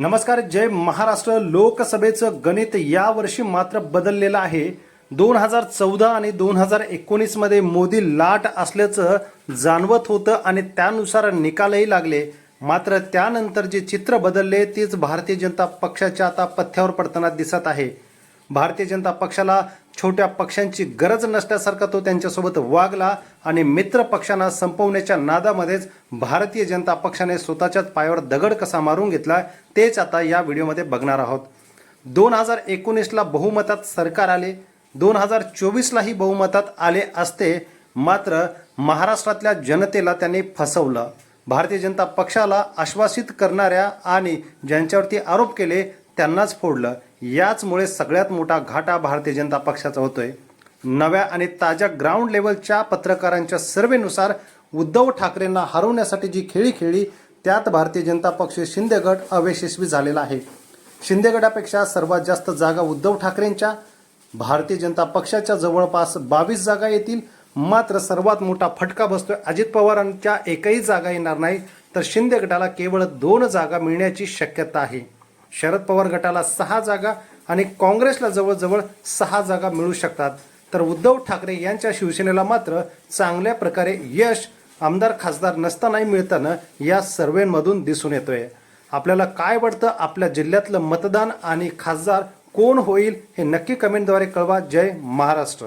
नमस्कार जय महाराष्ट्र. लोकसभेचं गणित यावर्षी मात्र बदललेलं आहे. दोन हजार चौदा आणि दोन हजार एकोणीसमध्ये मोदी लाट असल्याचं जाणवत होतं आणि त्यानुसार निकालही लागले. मात्र त्यानंतर जे चित्र बदलले तेच भारतीय जनता पक्षाच्या आता पथ्यावर पडताना दिसत आहे. भारतीय जनता पक्षाला छोट्या पक्षांची गरज नसल्यासारखा तो त्यांच्यासोबत वागला आणि मित्र पक्षांना संपवण्याच्या नादामध्येच भारतीय जनता पक्षाने स्वतःच्याच पायावर दगड कसा मारून घेतला तेच आता या व्हिडिओमध्ये बघणार आहोत. दोन हजार एकोणीसला बहुमतात सरकार आले दोन हजार चोवीसलाही बहुमतात आले असते मात्र महाराष्ट्रातल्या जनतेला त्यांनी फसवलं. भारतीय जनता पक्षाला आश्वासित करणाऱ्या आणि ज्यांच्यावरती आरोप केले त्यांनाच फोडलं. याचमुळे सगळ्यात मोठा घाटा भारतीय जनता पक्षाचा होतोय. नव्या आणि ताज्या ग्राउंड लेवलच्या पत्रकारांच्या सर्वेनुसार उद्धव ठाकरेंना हरवण्यासाठी जी खेळी खेळली त्यात भारतीय जनता पक्ष शिंदे गट अयशस्वी झालेला आहे. शिंदे गटापेक्षा सर्वात जास्त जागा उद्धव ठाकरेंच्या भारतीय जनता पक्षाच्या जवळपास बावीस जागा येतील. मात्र सर्वात मोठा फटका बसतोय अजित पवारांच्या एकही जागा येणार नाही तर शिंदे गटाला केवळ दोन जागा मिळण्याची शक्यता आहे. शरद पवार गटाला सहा जागा आणि काँग्रेसला जवळजवळ सहा जागा मिळू शकतात. तर उद्धव ठाकरे यांच्या शिवसेनेला मात्र चांगल्या प्रकारे यश आमदार खासदार नसतानाही मिळताना या सर्वेमधून दिसून येतोय. आपल्याला काय वाटतं? आपल्या जिल्ह्यातलं मतदान आणि खासदार कोण होईल हे नक्की कमेंटद्वारे कळवा. जय महाराष्ट्र.